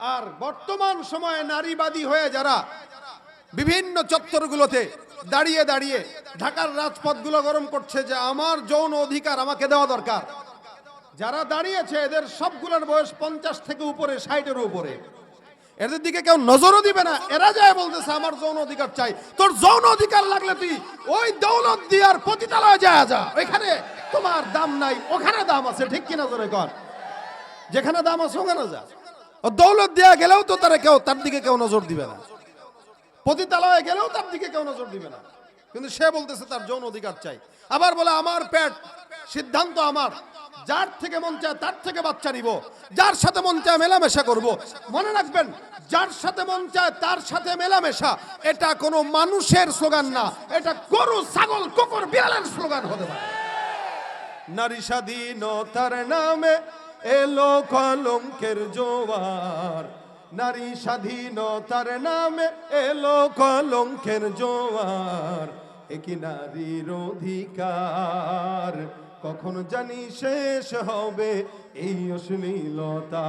আর বর্তমান সময়ে নারীবাদী হয়ে যারা বিভিন্ন চত্বরগুলোতে দাঁড়িয়ে দাঁড়িয়ে ঢাকার রাজপথগুলো গরম করছে যে আমার যৌন অধিকার আমাকে দেওয়া দরকার। যারা দাঁড়িয়েছে, এদের সবগুলোর বয়স পঞ্চাশ থেকে উপরে, ষাটের উপরে। এদের দিকে কেউ নজরও দিবে না। এরা যায় বলতেছে, আমার যৌন অধিকার চাই। তোর যৌন অধিকার লাগলে তুই ওই দৌলত দিয়ার পতিতালয়ে যায় যা। ওইখানে তোমার দাম নাই, ওখানে দাম আছে। ঠিক কিনা জোরে কর যেখানে দাম আছে, ওখানে যা। দৌলত দেয়া গেলেও তো তারা কেউ তার দিকে কেউ নজর দিবে না পতিতালয়ে গেলেও তার দিকে কেউ নজর দিবে না কিন্তু সে বলতেছে তার যৌন অধিকার চাই আবার বলে আমার পেট সিদ্ধান্ত আমার যার থেকে মন চায় তার থেকে বাচ্চা নিব যার সাথে মন চায় মেলামেশা করব মনে রাখবেন যার সাথে মন চায় তার সাথে মেলামেশা এটা কোনো মানুষের স্লোগান না। এটা গরু, ছাগল, কুকুর, বিড়ালের স্লোগান হতে পারে। নারী স্বাধীনতার নামে এলো কলঙ্কের জোয়ার। নারী স্বাধীনতার নামে এলো কলঙ্কের জোয়ার। একই নারীর অধিকার? কখন জানি শেষ হবে এই অশ্লীলতা।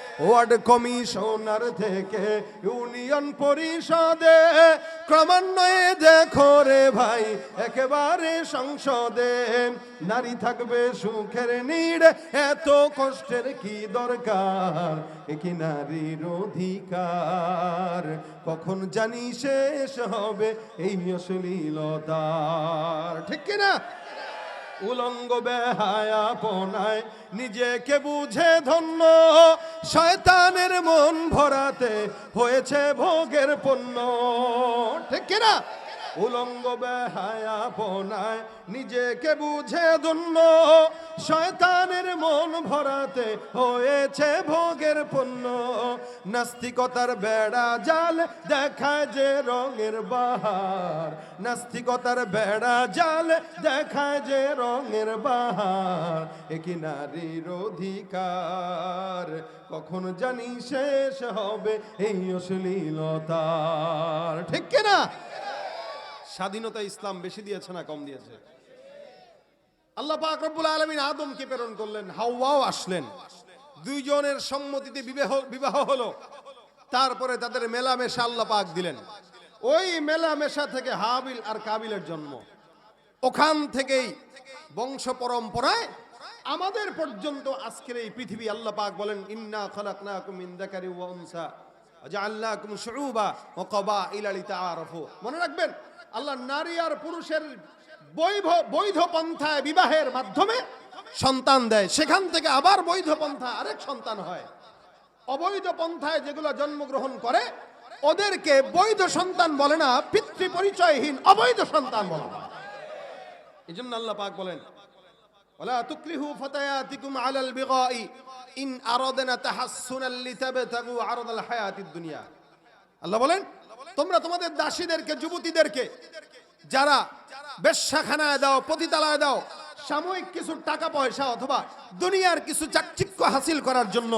ওয়ার্ড কমিশনার থেকে ইউনিয়ন পরিষদে ক্রমান্বয়ে দেখো রে ভাই, একেবারে সংসদে। নারী থাকবে সুখের নীড়, এত কষ্টের কি দরকার? একই নারীর অধিকার? কখন জানি শেষ হবে এই অশ্লীলতার ঠিক কিনা? উলঙ্গ বেহায়াপনায় নিজেকে বুঝে ধন্য। শয়তানের মন ভরাতে হয়েছে ভোগের পণ্য। ঠিক কিনা? উলঙ্গ বেহায়াপনায় নিজেকে বুঝে ধন্য। শয়তানের মন ভরাতে হয়েছে ভোগের পণ্য। নাস্তিকতার বেড়া জাল দেখায় যে রঙের বাহার। নাস্তিকতার বেড়া জাল দেখায় যে রঙের বাহার। একই নারীর অধিকার? কখন জানি শেষ হবে এই অশ্লীলতার। ঠিক কিনা? স্বাধীনতা ইসলাম বেশি দিয়েছে না কম দিয়েছে? আল্লাহ পাক রব্বুল আলামিন আদমকে প্রেরণ করলেন, হাওয়াও আসলেন। দুইজনের সম্মতিতে বিবাহ বিবাহ হলো। তারপরে তাদের মেলামেশা আল্লাহ পাক দিলেন। ওই মেলামেশা থেকে হাবিল আর কাবিলের জন্ম। ওখান থেকেই বংশ পরম্পরায় আমাদের পর্যন্ত আজকের এই পৃথিবী আল্লাহ পাক বলেন, ইন্না খালাকনাকুম মিন যাকারি ওয়া উনসা জাআলনাকুম শুউবা ওয়া লিতাআরাফু। মনে রাখবেন আল্লাহ নারী আর পুরুষের বৈধ বৈধ পন্থায় বিবাহের মাধ্যমে সন্তান দেয়। সেখান থেকে আবার বৈধ পন্থা আরেক সন্তান হয়। অবৈধ পন্থায় যেগুলো জন্মগ্রহণ করে, ওদেরকে বৈধ সন্তান বলে না পিতৃ পরিচয়হীন অবৈধ সন্তান বলে এই জন্য আল্লাহ পাক বলেন দুনিয়া। আল্লাহ বলেন তোমরা তোমাদের দাসীদেরকে, যুবতীদেরকে, যারা বেশ্যাখানায় দাও, পতিতালায় দাও, সাময়িক কিছু টাকা পয়সা অথবা দুনিয়ার কিছু চাকচিক্য হাসিল করার জন্য,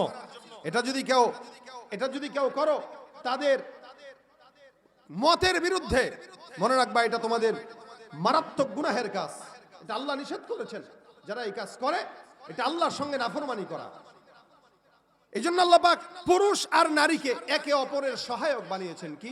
এটা যদি কেউ, এটা যদি কেউ করো, তাদের মতের বিরুদ্ধে, মনে রাখবা এটা তোমাদের মারাত্মক গুনাহের কাজ। এটা আল্লাহ নিষেধ করেছেন, যারা এই কাজ করে, এটা আল্লাহর সঙ্গে নাফরমানি করা। এই জন্য আল্লাহ পাক পুরুষ আর নারীকে একে অপরের সহায়ক বানিয়েছেন কি?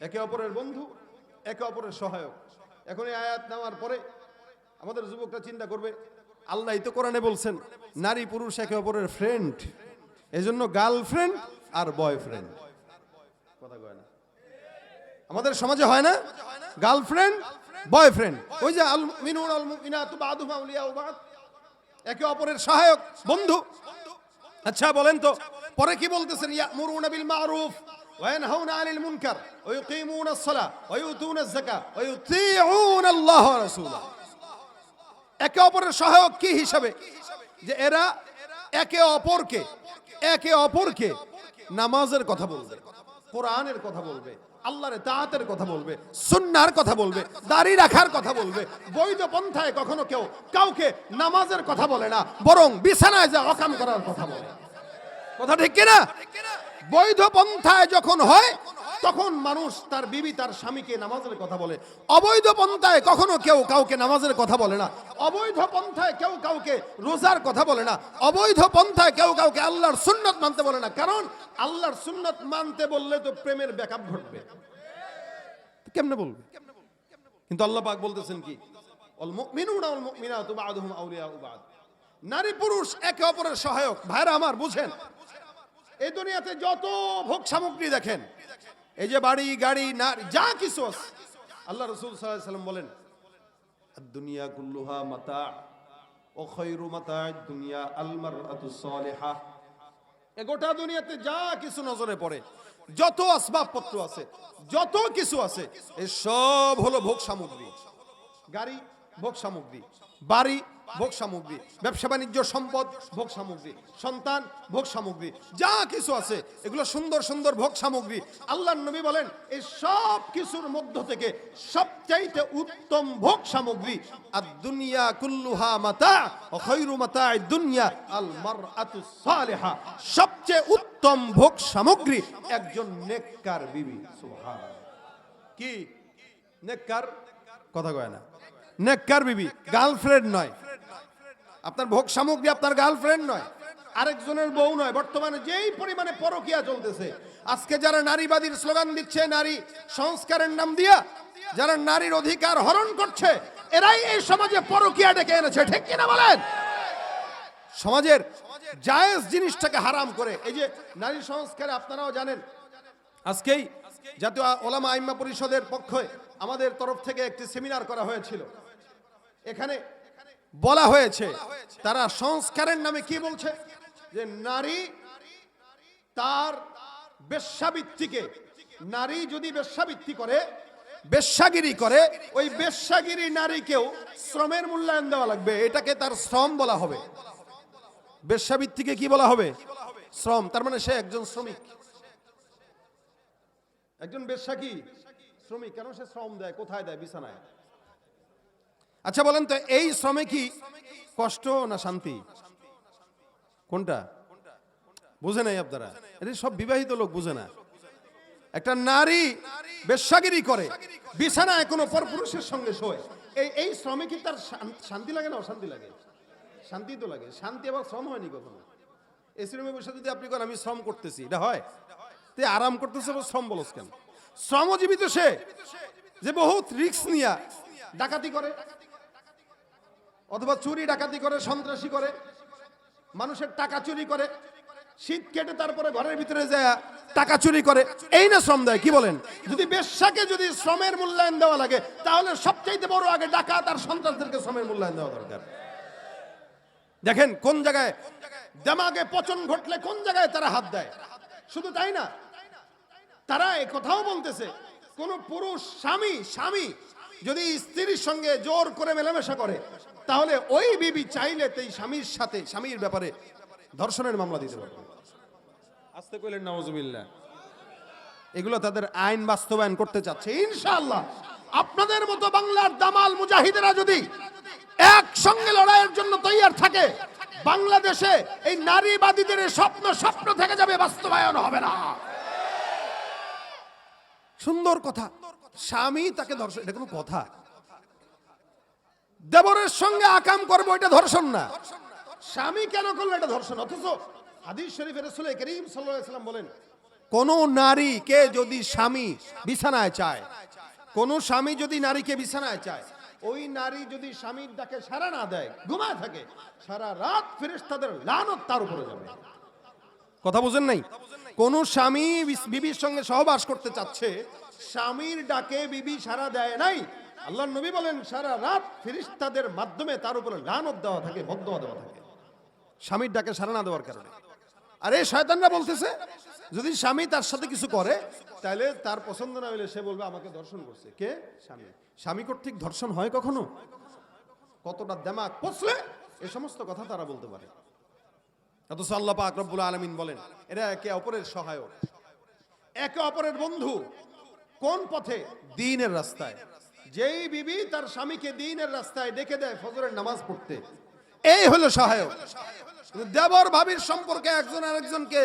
একে অপরের বন্ধু, একে অপরের সহায়ক। এখন এই আয়াত নেওয়ার পরে আমাদের যুবকরা চিন্তা করবে, আল্লাহ তো কোরআনে বলছেন, নারী পুরুষ একে অপরের ফ্রেন্ড এজন্য গার্লফ্রেন্ড আর বয়ফ্রেন্ড আমাদের সমাজে হয় না? গার্লফ্রেন্ড বয়ফ্রেন্ড ওই যে একে অপরের সহায়ক, বন্ধু। আচ্ছা বলেন তো, পরে কি বলতেছেন? বিল মারুফ। وينهون عن المنكر ويقيمون الصلاة ويؤتون الزكاة ويطيعون الله ورسوله একে অপরের সহায়ক কি হিসাবে যে এরা একে অপরকে একে অপরকে নামাজের কথা বলবে কোরআনের কথা বলবে আল্লাহর তাহাতের কথা বলবে সুন্নার কথা বলবে দাড়ি রাখার কথা বলবে বৈধ পন্থায় কখনো কেউ কাউকে নামাজের কথা বলে না বরং বিছানায় যা অকাম করার কথা বলে কথা ঠিক কিনা বৈধ পন্থায় যখন হয়, তখন মানুষ তার বিবি, তার স্বামীকে নামাজের কথা বলে। অবৈধ পন্থায় কখনো কেউ কাউকে নামাজের কথা বলে না। অবৈধ পন্থায় কেউ কাউকে রোজার কথা বলে না। অবৈধ পন্থায় কেউ কাউকে আল্লাহর সুন্নত মানতে বলে না। কারণ আল্লাহর সুন্নত মানতে বললে তো প্রেমের ব্যাকআপ ঘটবে। কেমনে বলবে? কিন্তু আল্লাহ পাক বলতেছেন কি? নারী পুরুষ একে অপরের সহায়ক। ভাইরা আমার, বুঝেন? এই দুনিয়াতে যত ভোগ সামগ্রী দেখেন, এই যে বাড়ি, গাড়ি, নারী, যা কিছু আছে, আল্লাহ রসুল সাল্লাম বলেন দুনিয়া কুল্লুহা মাতা মাতা, দুনিয়া আল মারআতু সালিহা এ গোটা দুনিয়াতে যা কিছু নজরে পড়ে, যত আসবাবপত্র আছে, যত কিছু আছে এই সব হলো ভোগ সামগ্রী। গাড়ি, ভোগ সামগ্রী। বাড়ি ভোগ সামগ্রী, ব্যবসা বাণিজ্য, সম্পদ, ভোগ সামগ্রী, সন্তান, ভোগ সামগ্রী, যা কিছু আছে, এগুলো সুন্দর সুন্দর ভোগ সামগ্রী। আল্লাহ নবী বলেন এই সব কিছুর মধ্য থেকে সবচাইতে উত্তম ভোগ সামগ্রী আর দুনিয়া কুল্লুহা মাতা খৈরু মাতা দুনিয়া আল মারআতু সালিহা। সবচেয়ে উত্তম ভোগ সামগ্রী একজন নেককার বিবি, সুবহানাল্লাহ। কি? নেককার? কথা কয় না। নেককার বিবি, গার্লফ্রেন্ড নয়। আপনার ভোগ সামগ্রী আপনার গার্লফ্রেন্ড নয়, আরেকজনের বউ নয়। বর্তমানে যেই পরিমাণে পরকিয়া চলতেছে, আজকে যারা নারীবাদীর স্লোগান দিচ্ছে, নারী সংস্কারের নাম দিয়া, যারা নারীর অধিকার হরণ করছে, এরাই এই সমাজে পরকিয়া ডেকে এনেছে, ঠিক কিনা বলেন? সমাজের জায়েজ জিনিসটাকে হারাম করে। এই যে নারী সংস্কারে আপনারাও জানেন, আজকেই জাতীয় ওলামা আইম্মা পরিষদের পক্ষে আমাদের তরফ থেকে একটি সেমিনার করা হয়েছিল। এখানে বলা হয়েছে, তারা সংস্কারের নামে কি বলছে? যে নারী তার বেশ্যাবৃত্তিকে, নারী যদি বেশ্যাবৃত্তি করে, বেশ্যাগিরি করে, ওই বেশ্যাগিরি নারীকেও শ্রমের মূল্যায়ন দেওয়া লাগবে। এটাকে তার শ্রম বলা হবে। বেশ্যাবৃত্তিকে কি বলা হবে? শ্রম। তার মানে সে একজন শ্রমিক। একজন বেশ্যা কি শ্রমিক, কেন সে শ্রম দেয়? কোথায় দেয়? বিছানায়। আচ্ছা বলেন তো, এই শ্রমে কি কষ্ট না শান্তি? কোনটা? বুঝে নাই আপনারা? এটা সব বিবাহিত লোক বুঝে না। একটা নারী বেশ্যাগিরি করে, বিছানায় কোনো পরপুরুষের সঙ্গে শোয়। এই এই শ্রমে কি তার শান্তি লাগে না অশান্তি লাগে? শান্তি তো লাগে। শান্তি আবার শ্রম হয়নি কখনো? এই শ্রমে বসে যদি আপনি করেন, আমি শ্রম করতেছি, এটা হয়? তে আরাম করতেছে শ্রম বলস কেন? শ্রমজীবী তো সে, যে বহুত রিক্স নিয়া ডাকাতি করে। অথবা চুরি ডাকাতি করে, সন্ত্রাসী করে, মানুষের টাকা চুরি করে, শীত কেটে তারপরে ঘরের ভিতরে যায়, টাকা চুরি করে, এই না শ্রম দেয়, কি বলেন? যদি বেশ্যাকে যদি শ্রমের মূল্যায়ন দেওয়া লাগে, তাহলে সবচাইতে বড় আগে ডাকাত আর সন্ত্রাসদেরকে শ্রমের মূল্যায়ন দেওয়া দরকার। দেখেন, কোন জায়গায় দেমাগে পচন ঘটলে কোন জায়গায় তারা হাত দেয়? শুধু তাই না? তারা কথাও বলতেছে, কোন পুরুষ স্বামী স্বামী যদি স্ত্রীর সঙ্গে জোর করে মেলামেশা করে তাহলে ওই বিবি চাইলে সেই স্বামীর সাথে স্বামীর ব্যাপারে ধর্ষণের মামলা দিতে পারবে। আসতে কইলেন নওয়াজুবিল্লাহ এগুলো তাদের আইন বাস্তবায়ন করতে চাচ্ছে। ইনশাআল্লাহ আপনাদের মতো বাংলার দামাল মুজাহিদেরা যদি একসঙ্গে লড়াইয়ের জন্য তৈয়ার থাকে বাংলাদেশে এই নারীবাদীদের স্বপ্ন স্বপ্ন থেকে যাবে বাস্তবায়ন হবে না। সুন্দর কথা। স্বামী তাকে ধর্ষণ, এটা কোনো কথা। দেবরের সঙ্গে আকাম করব, এটা ধর্ষণ না। স্বামী কেন করল এটা ধর্ষণ? অথচ হাদিস শরীফের রসুল করিম সাল্লাম বলেন, কোন নারীকে যদি স্বামী বিছানায় চায়, কোন স্বামী যদি নারীকে বিছানায় চায়, ওই নারী যদি স্বামীর ডাকে সারা না দেয়, ঘুমায় থাকে, সারা রাত ফেরেশতাদের লানত তার উপরে যাবে। কথা বুঝেন নাই? কোন স্বামী বিবির সঙ্গে সহবাস করতে চাচ্ছে স্বামীর ডাকে বিবি সারা দেয় নাই। আল্লাহ নবী বলেন, সারা রাত ফিরিস্তাদের মাধ্যমে তার উপরে লানত দেওয়া থাকে বদ্ধ দেওয়া থাকে। স্বামীর ডাকে সারা না দেওয়ার কারণে। আর এই শয়তানরা বলতেছে, যদি স্বামী তার সাথে কিছু করে তাহলে তার পছন্দ না হলে সে বলবে, আমাকে ধর্ষণ করছে। কে? স্বামী। স্বামী কর্তৃক ধর্ষণ হয় কখনো? কতটা দেমাগ পচলে এই সমস্ত কথা তারা বলতে পারে। আল্লাহ পাক রব্বুল আলমিন বলেন, এরা একে অপরের সহায়ক। একে অপরের বন্ধু। কোন পথে? দিনের রাস্তায়। যেই বিবি তার স্বামীকে দিনের রাস্তায় ডেকে দেয় ফজরের নামাজ পড়তে, এই হলো সহায়ক। দেবর ভাবির সম্পর্কে একজন আরেকজনকে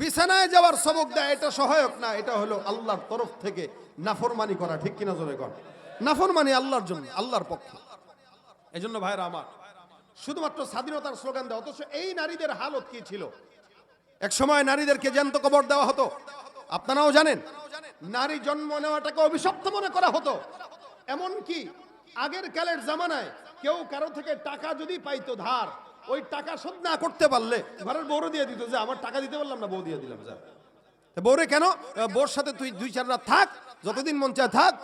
বিছানায় যাওয়ার সবক দেয়, এটা সহায়ক না, এটা হলো আল্লাহর তরফ থেকে নাফরমানি করা, ঠিক কিনা জোরে কর নাফরমানি আল্লাহর জন্য, আল্লাহর পক্ষে। এই জন্য ভাইরা আমার, শুধুমাত্র স্বাধীনতার স্লোগান দেয় অথচ এই নারীদের হালত কি ছিল? এক সময় নারীদেরকে জ্যান্ত কবর দেওয়া হতো। আপনারাও জানেন নারী জন্ম নেওয়াটাকে অভিশপ্ত মনে করা হতো। এমন কি আগের কালের জামানায় কেউ কারও থেকে টাকা যদি পাইতো ধার, ওই টাকা শোধ না করতে পারলে ঘরের বউরে দিয়ে দিত যে, আমার টাকা দিতে পারলাম না, বউ দিয়ে দিলাম, যা। তা বউরে কেন? বউর সাথে তুই দুই চার রাত থাক, যতদিন মন চায় থাক,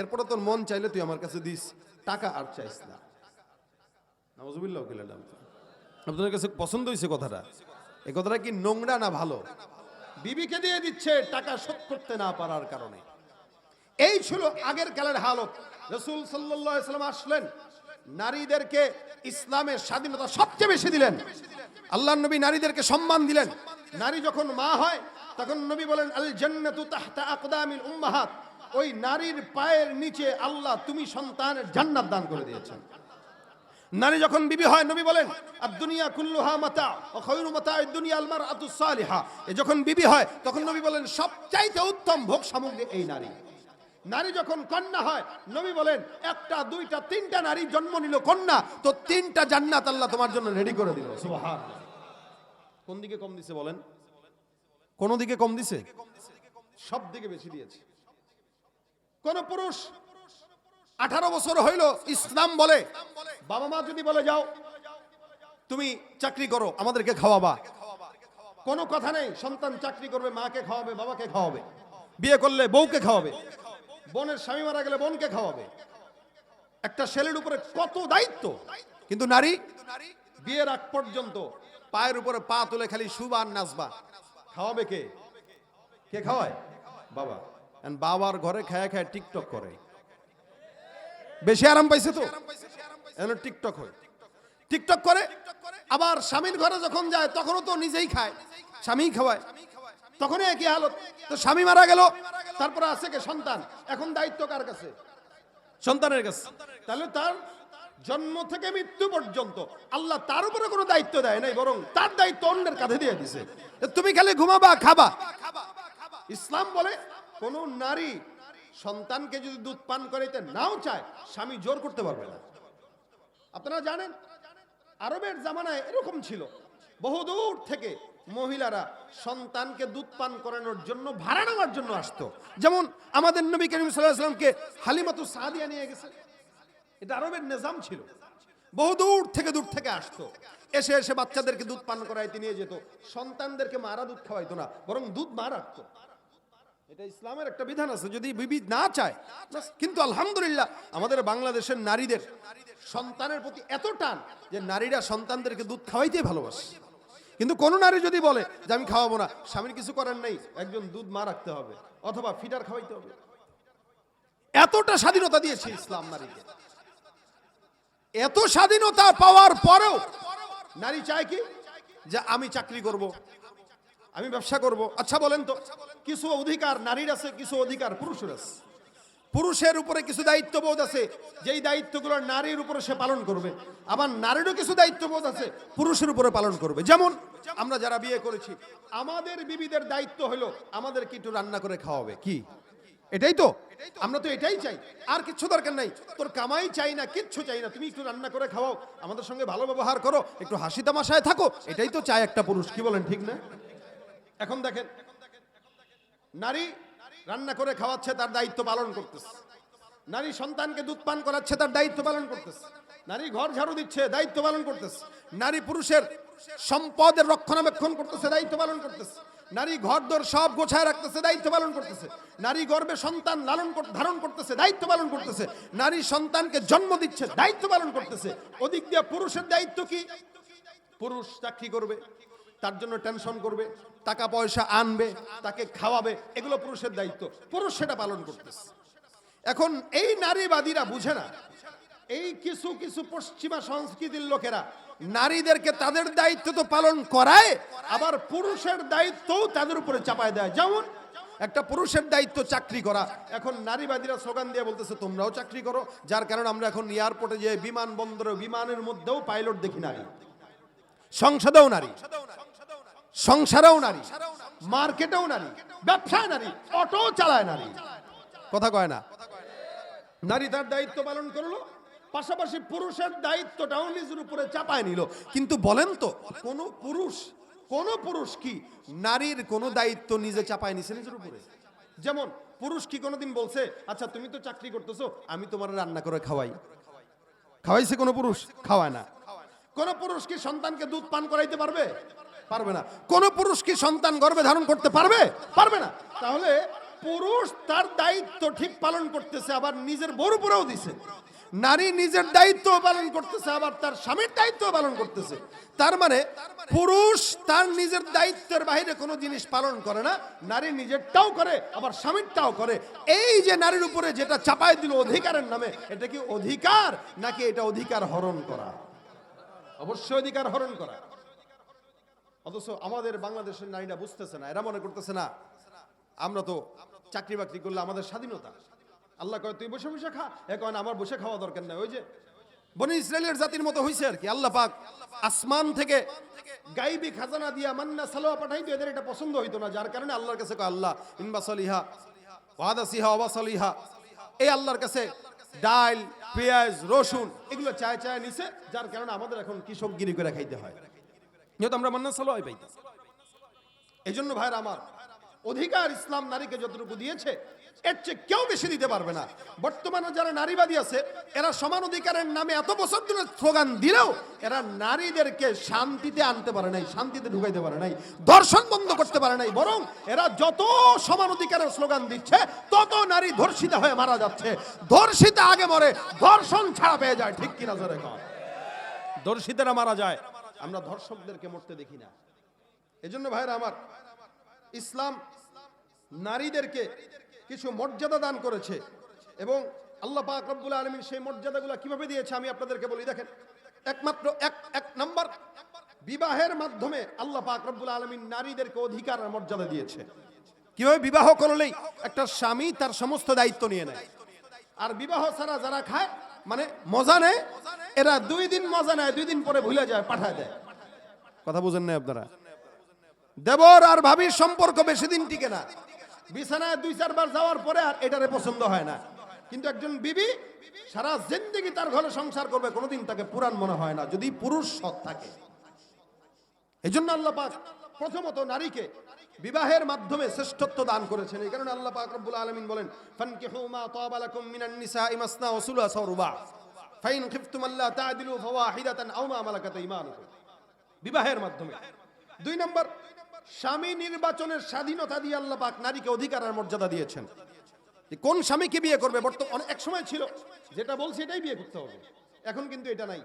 এরপরে তোর মন চাইলে তুই আমার কাছে দিস। টাকা আর চাইস না। আপনাদের কাছে পছন্দ হয়েছে কথাটা? এই কথাটা কি নোংরা না ভালো? বিবিকে দিয়ে দিচ্ছে, টাকা শোধ করতে না পারার কারণে। এই ছিল আগের কালের হালত। রসুল সাল্লাম আসলেন, নারীদেরকে ইসলামের স্বাধীনতা সবচেয়ে বেশি দিলেন। আল্লাহ নবী নারীদেরকে সম্মান দিলেন। নারী যখন মা হয়, তখন নবী বলেন আল জান্নাতু ওই নারীর পায়ের নিচে আল্লাহ তুমি সন্তানের জান্নাত দান করে দিয়েছেন। নারী যখন বিবি হয়, নবী বলেন দুনিয়া কুল্লুহা মাতা ও খৈরু মাতা দুনিয়া আলমার আতুস সালিহা। এ যখন বিবি হয়, তখন নবী বলেন, সবচাইতে উত্তম ভোগ সামগ্রী এই নারী। নারী যখন কন্যা হয়, নবী বলেন, একটা, দুইটা, তিনটা নারী জন্ম নিল কন্যা, তো তিনটা জান্নাত আল্লাহ তোমার জন্য রেডি করে দিল। কোন দিকে কম দিছে বলেন? কোন দিকে কম দিছে? সব দিকে বেশি দিয়েছে। কোন পুরুষ আঠারো বছর হইল ইসলাম বলে। বাবা মা যদি বলে যাও, তুমি চাকরি করো, আমাদেরকে খাওয়াবা। কোনো কথা নেই, সন্তান চাকরি করবে, মাকে খাওয়াবে, বাবাকে খাওয়াবে। বিয়ে করলে বউকে খাওয়াবে। বোনের স্বামী মারা গেলে বোনকে খাওয়াবে। একটা ছেলের উপরে কত দায়িত্ব? কিন্তু নারী, বিয়ের আগ পর্যন্ত পায়ের উপরে পা তুলে খালি আর নাচবা। খাওয়াবে কে? কে খাওয়ায়? বাবা। বাবার ঘরে খায় খায় টিকটক করে। বেশি আরাম পাইছে তো? এখন টিকটক হয়। টিকটক করে আবার স্বামীর ঘরে যখন যায় তখনও তো নিজেই খায়। স্বামী খাওয়ায়। তখনই একই হালত। তো স্বামী মারা গেল তারপরে আছে কে? সন্তান। এখন দায়িত্ব কার কাছে? সন্তানের কাছে। তাহলে তার জন্ম থেকে মৃত্যু পর্যন্ত আল্লাহ তার উপরে কোনো দায়িত্ব দেয় নাই বরং তার দায়িত্ব অন্যের কাঁধে দিয়ে দিছে। তুমি খালি ঘুমাবা খাবা। ইসলাম বলে কোন নারী সন্তানকে যদি দুধ পান করাইতে নাও চায়, স্বামী জোর করতে পারবে না। আপনারা জানেন, আরবের জামানায় এরকম ছিল। বহুদূর থেকে মহিলারা সন্তানকে দুধ পান করানোর জন্য, ভাড়া নেওয়ার জন্য আসতো। যেমন আমাদের নবী করিম সাল্লাহামকে হালিমাতু সাদিয়া নিয়ে গেছে। এটা আরবের নিজাম ছিল। বহু দূর থেকে দূর থেকে আসতো। এসে এসে বাচ্চাদেরকে দুধ পান করাইতে নিয়ে যেত। সন্তানদেরকে মারা দুধ খাওয়াইতো না, বরং দুধ মা রাখতো। এটা ইসলামের একটা বিধান আছে, যদি বিবি না চায় কিন্তু আলহামদুলিল্লাহ আমাদের বাংলাদেশের নারীদের, সন্তানের প্রতি এত টান যে নারীরা সন্তানদেরকে দুধ খাওয়াইতে ভালোবাসে। কিন্তু কোন নারী যদি বলে যে আমি খাওয়াবো না, স্বামীর কিছু করার নেই, একজন দুধ মা রাখতে হবে, অথবা ফিটার খাওয়াইতে হবে। এতটা স্বাধীনতা দিয়েছে ইসলাম নারীকে। এত স্বাধীনতা পাওয়ার পরেও নারী চায় কি? যে আমি চাকরি করব আমি ব্যবসা করব। আচ্ছা বলেন তো, কিছু অধিকার নারীর আছে, কিছু অধিকার পুরুষের আছে। পুরুষের উপরে কিছু দায়িত্ববোধ আছে, যেই দায়িত্বগুলো নারীর উপরে সে পালন করবে। আবার নারীরও কিছু দায়িত্ববোধ আছে, পুরুষের উপরে পালন করবে। যেমন, আমরা যারা বিয়ে করেছি, আমাদের বিবিদের দায়িত্ব হলো আমাদেরকে একটু রান্না করে খাওয়াবে, কি? এটাই তো, আমরা তো এটাই চাই। আর কিচ্ছু দরকার নাই, তোর কামাই চাই না, কিচ্ছু চাই না, তুমি একটু রান্না করে খাওয়াও, আমাদের সঙ্গে ভালো ব্যবহার করো, একটু হাসি তামাশায় থাকো, এটাই তো চায় একটা পুরুষ, কি বলেন, ঠিক না? এখন দেখেন, নারী রান্না করে খাওয়াচ্ছে, তার দায়িত্ব পালন করতেছে। নারী সন্তানকে দুধ পান করাচ্ছে, তার দায়িত্ব পালন করতেছে। নারী ঘর ঝাড়ু দিচ্ছে, দায়িত্ব পালন করতেছে। নারী পুরুষের সম্পদের রক্ষণাবেক্ষণ করতেছে, দায়িত্ব পালন করতেছে। নারী ঘর দর সব গোছায় রাখতেছে, দায়িত্ব পালন করতেছে। নারী গর্ভে সন্তান লালন ধারণ করতেছে, দায়িত্ব পালন করতেছে। নারী সন্তানকে জন্ম দিচ্ছে, দায়িত্ব পালন করতেছে। ওদিক দিয়ে পুরুষের দায়িত্ব কি? পুরুষ চাকরি করবে। তার জন্য টেনশন করবে, টাকা পয়সা আনবে, তাকে খাওয়াবে, এগুলো পুরুষের দায়িত্ব। পুরুষ সেটা পালন করতেছে। এখন এই নারীবাদীরা বুঝে না, এই কিছু কিছু পশ্চিমা সংস্কৃতির লোকেরা নারীদেরকে তাদের দায়িত্ব তো পালন করায়, আবার পুরুষের দায়িত্বও তাদের উপরে চাপায় দেয়। যেমন একটা পুরুষের দায়িত্ব চাকরি করা। এখন নারীবাদীরা স্লোগান দিয়ে বলতেছে, তোমরাও চাকরি করো। যার কারণে আমরা এখন এয়ারপোর্টে যে বিমানবন্দরে, বিমানের মধ্যেও পাইলট দেখি নারী সংসদেও নারী সংসারেও নারী, মার্কেটেও নারী, ব্যবসায় নারী অটো চালায় নারী। কথা কয় না? নারী তার দায়িত্ব পালন করল, পাশাপাশি পুরুষের দায়িত্বটাও নিজের উপরে চাপায় নিল। কিন্তু বলেন তো, কোন পুরুষ কোন পুরুষ কি নারীর কোনো দায়িত্ব নিজে চাপায় নিছে নিজের উপরে? যেমন, পুরুষ কি কোনোদিন বলছে আচ্ছা তুমি তো চাকরি করতেছো, আমি তোমার রান্না করে খাওয়াই। খাওয়াইছে কোনো পুরুষ? খাওয়ায় না। কোন পুরুষ কি সন্তানকে দুধ পান করাইতে পারবে? পারবে না। কোন পুরুষ কি সন্তান গর্ভে ধারণ করতে পারবে? পারবে না। তাহলে পুরুষ তার দায়িত্ব ঠিক পালন করতেছে, আবার নিজের বড় উপরেও দিছে। নারী নিজের দায়িত্ব পালন করতেছে, আবার তার স্বামীর দায়িত্ব পালন করতেছে। তার মানে পুরুষ তার নিজের দায়িত্বের বাইরে কোনো জিনিস পালন করে না, নারী নিজেরটাও করে, আবার স্বামীরটাও করে। এই যে নারীর উপরে যেটা চাপায় দিল অধিকারের নামে, এটা কি অধিকার নাকি এটা অধিকার হরণ করা? অবশ্যই অধিকার হরণ করা। অথচ আমাদের বাংলাদেশের নারীরা বুঝতেছে না, এরা মনে করতেছে না, আমরা তো চাকরি বাকরি করলে আমাদের স্বাধীনতা। আল্লাহ কয়, তুই বসে বসে খা। এ কয় আমার বসে খাওয়া দরকার নাই। ওই যে বনি ইসরায়েলের জাতির মতো হয়েছে আর কি। আল্লাহ পাক আসমান থেকে গাইবি খাজানা দিয়া মান্না সালোয়া পাঠাইতো, এদের এটা পছন্দ হইতো না। যার কারণে আল্লাহর কাছে কয়, আল্লাহ ইনবা সলিহা ওয়াদাসিহা ওয়াসালিহা এই আল্লাহর কাছে ডাল, পেঁয়াজ, রসুন, এগুলো চায় চায় নিছে, যার কারণে আমাদের এখন কৃষকগিরি করে খাইতে হয়। যেহেতু আমরা মান্না সালোয়াই পাইতাম এই জন্য ভাইরা আমার, অধিকার ইসলাম নারীকে যতটুকু দিয়েছে, এর চেয়ে কেউ বেশি দিতে পারবে না। বর্তমানে যারা নারীবাদী আছে, এরা সমান অধিকারের নামে এত বছর ধরে স্লোগান দিলেও এরা নারীদেরকে শান্তিতে আনতে পারে নাই, শান্তিতে ঢুকাইতে পারে নাই দর্শন বন্ধ করতে পারে নাই, বরং এরা যত সমান অধিকারের স্লোগান দিচ্ছে, তত নারী ধর্ষিতা হয়ে মারা যাচ্ছে। ধর্ষিতা আগে মরে, ধর্ষণ ছাড়া পেয়ে যায়, ঠিক কিনা? কর ধর্ষিতেরা মারা যায়। আমরা ধর্ষকদেরকে মরতে দেখি না। এজন্য ভাইরা আমার, ইসলাম নারীদেরকে কিছু মর্যাদা দান করেছে এবং আল্লাহ পাক রব্বুল আলমিন সেই মর্যাদাগুলো কীভাবে দিয়েছে আমি আপনাদেরকে বলি। দেখেন, একমাত্র এক এক নম্বর বিবাহের মাধ্যমে আল্লাহ পাক রব্বুল আলমিন নারীদেরকে অধিকার মর্যাদা দিয়েছে। কীভাবে বিবাহ করলেই একটা স্বামী তার সমস্ত দায়িত্ব নিয়ে নেয়। আর বিবাহ ছাড়া যারা খায় মানে মজা নেয়, এরা দুই দিন মজা নেয়, দুই দিন পরে ভুলে যায়, পাঠায় দেয়। কথা বুঝেন না আপনারা? দেবর আর ভাবির সম্পর্ক বেশি দিন টিকে না। বিছানায় দুই, চারবার যাওয়ার পরে আর এটারে পছন্দ হয় না। কিন্তু একজন বিবি সারা জিন্দগি তার ঘরে সংসার করবে, কোনোদিন তাকে পুরান মনে হয় না, যদি পুরুষ সৎ থাকে। এই জন্য আল্লাহ পাক প্রথমত নারীকে বিবাহের মাধ্যমে শ্রেষ্ঠত্ব দান করেছেন। এই কারণে আল্লাহ পাক রব্বুল আলামিন বলেন, ফানকিহু মা তাবা মিনান নিসাই মাসনা ওয়া সুলাসা ফাইন খিফতুম আল্লা তা'দিলু ফাওয়াহিদাতান আও মা মালাকাত ঈমানুকুম বিবাহের মাধ্যমে। দুই নম্বর, স্বামী নির্বাচনের স্বাধীনতা দিয়ে আল্লাহ পাক নারীকে অধিকার আর মর্যাদা দিয়েছেন। কোন স্বামীকে বিয়ে করবে? বর্তমান এক সময় ছিল, যেটা বলছে এটাই বিয়ে করতে হবে। এখন কিন্তু এটা নাই।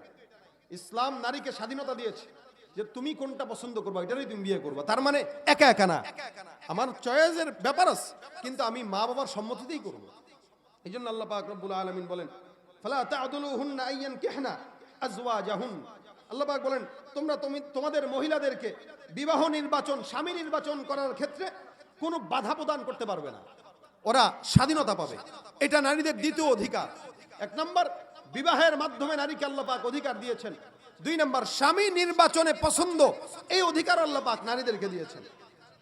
ইসলাম নারীকে স্বাধীনতা দিয়েছে। যে তুমি কোনটা পছন্দ করবা এটারই তুমি বিয়ে করবা। তার মানে একা একা না। আমার চয়েসের ব্যাপার আছে কিন্তু আমি মা বাবার সম্মতিতেই করব। এই জন্য আল্লাহ পাক রব্বুল আলামিন বলেন ফালা তা'দুলুহুন্না আইয়ান কিহনা আজওয়াজাহুন। আল্লাহ পাক বলেন তোমরা তুমি তোমাদের মহিলাদেরকে বিবাহ নির্বাচন স্বামী নির্বাচন করার ক্ষেত্রে কোনো বাধা প্রদান করতে পারবে না। ওরা স্বাধীনতা পাবে। এটা নারীদের দ্বিতীয় অধিকার। এক নম্বর বিবাহের মাধ্যমে নারীকে আল্লাহ পাক অধিকার দিয়েছেন। দুই নম্বর, স্বামী নির্বাচনে পছন্দ। এই অধিকার আল্লাহ পাক নারীদেরকে দিয়েছেন।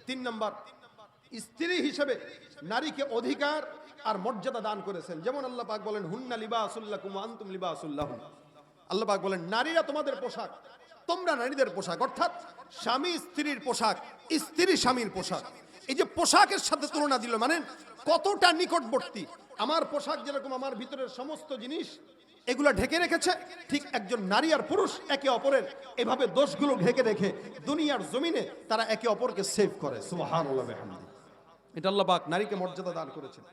তিন নম্বর, স্ত্রী হিসেবে নারীকে অধিকার আর মর্যাদা দান করেছেন। যেমন আল্লাহ পাক বলেন, হুন্না লিবাসুল্লাকুম ওয়া আনতুম লিবাসুল্লাহুম। আল্লাহ পাক বলেন, নারীরা তোমাদের পোশাক, তোমরা নারীদের পোশাক। অর্থাৎ স্বামী স্ত্রীর পোশাক, স্ত্রী স্বামীর পোশাক। এই যে পোশাকের সাথে তুলনা দিল মানে কতটা নিকটবর্তী। আমার পোশাক যেরকম আমার ভিতরের সমস্ত জিনিস এগুলো ঢেকে রেখেছে, ঠিক একজন নারী আর পুরুষ একে অপরের এভাবে দোষগুলো ঢেকে রেখে দুনিয়ার জমিনে তারা একে অপরকে সেভ করে। সুবহানাল্লাহ এটা আল্লাহ নারীকে মর্যাদা দান করেছেন।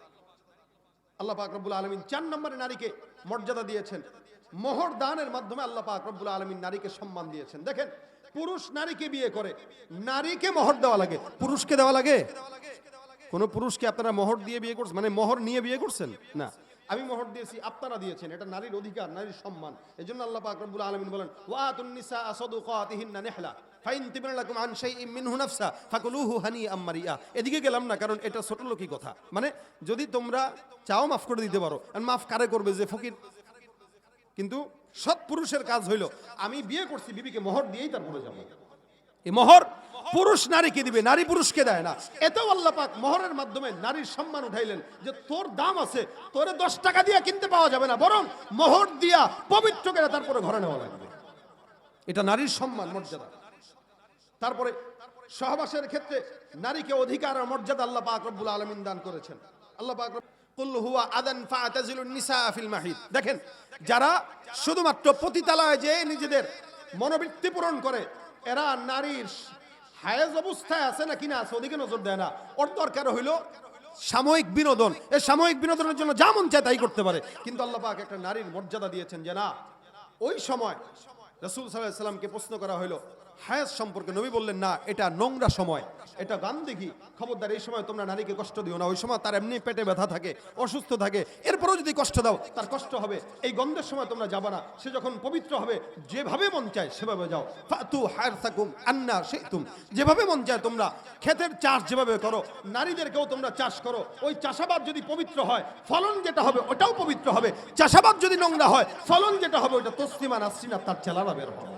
আল্লাহ রব্বুল আলমিন চার নম্বরে নারীকে মর্যাদা দিয়েছেন। মোহর দানের মাধ্যমে আল্লাহ পাক রব্বুল আলমিন নারীকে সম্মান দিয়েছেন। দেখেন, পুরুষ নারীকে বিয়ে করে নারীকে মোহর দেওয়া লাগে। পুরুষকে দেওয়া লাগে? কোন পুরুষকে আপনারা মোহর দিয়ে বিয়ে করছেন? মানে মোহর নিয়ে বিয়ে করছেন? না। আমি মোহর দিয়েছি, আপনারা দিয়েছেন, এটা নারীর অধিকার, নারীর সম্মান। এজন্য আল্লাহ পাক রব্বুল আলামিন বলেন, ওয়াতুন নিসা সাদুকাতিহিন্না ফাইন তিবনা আন শাইইম মিনহু নাফসা, ফাকুলুহু হানিআম মারিয়া। এদিকে গেলাম না, কারণ এটা ছোট লোকই কথা। মানে যদি তোমরা চাও মাফ করে দিতে পারো মাফ কারে করবে যে ফকির? কিন্তু সৎ পুরুষের কাজ হইল, আমি বিয়ে করছি, বিবিকে মোহর দিয়েই তারপরে যাব। এই মোহর পুরুষ নারীকে দিবে, নারী পুরুষকে দেয় না। এতেও আল্লাহ পাক মোহরের মাধ্যমে নারীর সম্মান উঠাইলেন যে তোর দাম আছে, তোরে দশ টাকা দিয়ে কিনতে পাওয়া যাবে না, বরং মোহর দিয়া পবিত্র করে তারপরে ঘরে নেওয়া লাগবে। এটা নারীর সম্মান, মর্যাদা। তারপরে সহবাসের ক্ষেত্রে নারীকে অধিকার আর মর্যাদা আল্লাহ পাক রব্বুল আলামিন দান করেছেন। আল্লাহ পাক কুল হুয়া আদান ফাতাজিলুন নিসা ফিল মাহিদ দেখেন, যারা শুধুমাত্র পতিতালয়ে যে নিজেদের মনোবৃত্তি পূরণ করে, এরা নারীর হায়েজ অবস্থায় আছে না কিনা আছে, ওদিকে নজর দেয় না। ওর দরকার হইল সাময়িক বিনোদন। এই সাময়িক বিনোদনের জন্য যা মন চায় তাই করতে পারে। কিন্তু আল্লাহ পাক একটা নারীর মর্যাদা দিয়েছেন যে না, ওই সময় রসুল সাল্লাহ সাল্লামকে প্রশ্ন করা হলো হায়াত সম্পর্কে নবী বললেন, না, এটা নোংরা সময়। এটা গান দেখি খবরদার, এই সময় তোমরা নারীকে কষ্ট দিও না। ওই সময় তার এমনি পেটে ব্যথা থাকে, অসুস্থ থাকে। এরপরেও যদি কষ্ট দাও, তার কষ্ট হবে। এই গন্ধের সময় তোমরা যাবা না। সে যখন পবিত্র হবে, যেভাবে মন চায় সেভাবে যাও। ফাতু হায়ার থাকুম আন্না সে তুম যেভাবে মন চায় তোমরা ক্ষেতের চাষ যেভাবে করো, নারীদেরকেও তোমরা চাষ করো। ওই চাষাবাদ যদি পবিত্র হয়, ফলন যেটা হবে ওটাও পবিত্র হবে। চাষাবাদ যদি নোংরা হয়, ফলন যেটা হবে ওটা তসলিমা নাসরিনা তার চেলারা বের হবে।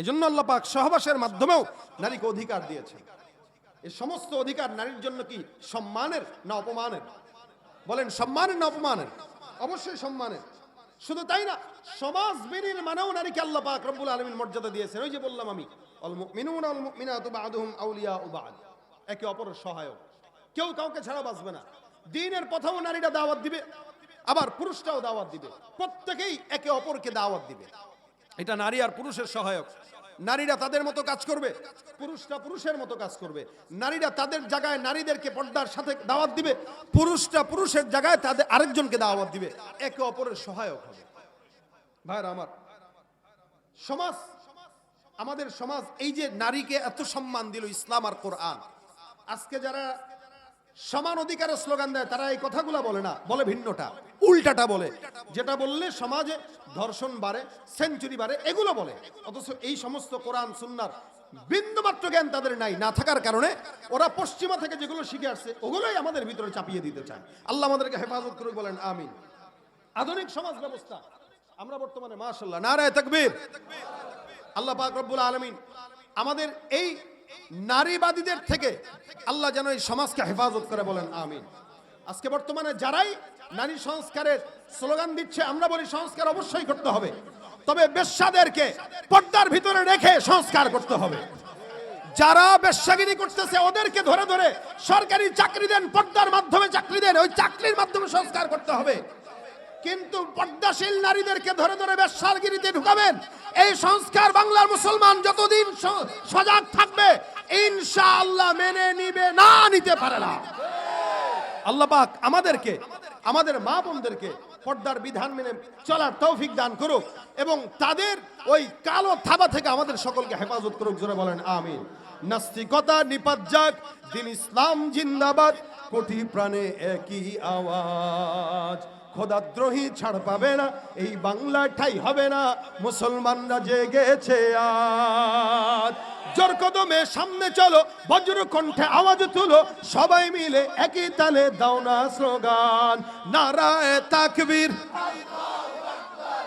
এই জন্য আল্লাহ পাক সহবাসের মাধ্যমেও নারীকে অধিকার দিয়েছেন। এই সমস্ত অধিকার নারীর জন্য কি সম্মানের না অপমানের? বলেন, সম্মানের না অপমানের? অবশ্যই সম্মানের। শুধু তাই না, সমাজ বিনির মানেও নারীকে আল্লাহ পাক রব্বুল আলমিন মর্যাদা দিয়েছেন। ওই যে বললাম আমি একে অপরের সহায়ক। কেউ কাউকে ছাড়া বাঁচবে না। দিনের পথেও নারীরা দাওয়াত দিবে, আবার পুরুষটাও দাওয়াত দিবে। প্রত্যেকেই একে অপরকে দাওয়াত দিবে। এটা নারী আর পুরুষের সহায়ক। নারীরা তাদের মতো কাজ করবে, পুরুষরা পুরুষের মতো কাজ করবে। নারীরা তাদের জায়গায় নারীদেরকে পর্দার সাথে দাওয়াত দিবে, পুরুষরা পুরুষের জায়গায় তাদের আরেকজনকে দাওয়াত দিবে। একে অপরের সহায়ক হবে। ভাইরা আমার, সমাজ, আমাদের সমাজ, এই যে নারীকে এত সম্মান দিল ইসলাম আর কোরআন, আজকে যারা সমান অধিকারের স্লোগান দেয়, তারা এই কথাগুলো বলে না, বলে ভিন্নটা, উল্টাটা বলে। যেটা বললে সমাজে ধর্ষণ বাড়ে, সেঞ্চুরি বাড়ে, এগুলো বলে। অথচ এই সমস্ত কোরআন, সুন্নার বিন্দুমাত্র জ্ঞান তাদের নাই, না থাকার কারণে ওরা পশ্চিমা থেকে যেগুলো শিখে আসছে, ওগুলোই আমাদের ভিতরে চাপিয়ে দিতে চায়। আল্লাহ আমাদেরকে হেফাজত করে বলেন, আমিন। আধুনিক সমাজ ব্যবস্থা, আমরা বর্তমানে মাশাল্লাহ নারায় তাকবীর। আল্লাহ পাক রব্বুল আলমিন আমাদের এই নারীবাদীদের থেকে আল্লাহ যেন এই সমাজকে হেফাজত করে বলেন, আমিন। আজকে বর্তমানে যারাই নারী সংস্কারের স্লোগান দিচ্ছে, আমরা বলি সংস্কার অবশ্যই করতে হবে। তবে বেশ্যাদেরকে পর্দার ভিতরে রেখে সংস্কার করতে হবে। যারা বেশ্যাগিরি করতেছে, ওদেরকে ধরে ধরে সরকারি চাকরি দেন, পর্দার মাধ্যমে চাকরি দেন, ওই চাকরির মাধ্যমে সংস্কার করতে হবে। কিন্তু পর্দাশীল নারীদেরকে ধরে ধরে ব্যবসারগিরিতে ঢুকাবেন। এই সংস্কার বাংলার মুসলমান যতদিন সজাগ থাকবে, ইনশাআল্লাহ মেনে নিবে, না নিতে পারে না। আল্লাহ পাক আমাদেরকে, আমাদের মা বোনদেরকে পর্দার বিধান মেনে চলার তৌফিক দান করুক এবং তাদের ওই কালো থাবা থেকে আমাদের সকলকে হেফাজত করুক, জোরে বলেন, আমিন। নাস্তিকতা নিপাত যাক দিন ইসলাম জিন্দাবাদ, কোটি প্রাণে একই আওয়াজ। খোদাদ্রোহী ছাড় পাবে না, এই বাংলা ঠাই হবে না, মুসলমানরা জেগেছে আজ। জোর কদমে সামনে চলো, বজ্র কণ্ঠে আওয়াজ তুলো, সবাই মিলে একই তালে দাও না স্লোগান। নারায় তাকবীর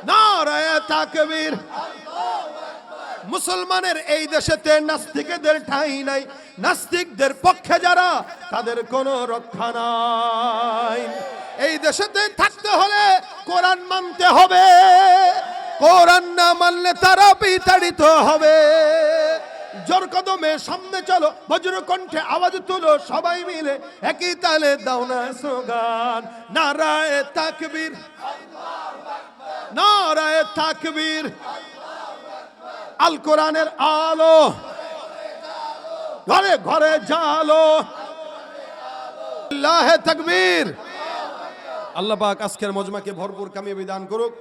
নারায় তাকবীর। মুসলমানের এই দেশেতে নাস্তিকদের ঠাঁই নাই, নাস্তিকদের পক্ষে যারা, তাদের কোনো রক্ষা নাই। এই দেশেতে থাকতে হলে কোরআন মানতে হবে। কোরআন না মানলে তারা বিতাড়িত হবে। জোর কদমে সামনে চলো, বজ্র কণ্ঠে আওয়াজ তুলো সবাই মিলে, একই তালে দাও না স্লোগান। নারায় তাকবীর নারায় তাকবীর। আল কোরআনের আলো, ঘরে ঘরে জালো। আল্লাহ তাকবীর। আল্লাহ পাক আজকের মজমাকে ভরপুর কামিয়াবি দান করুক।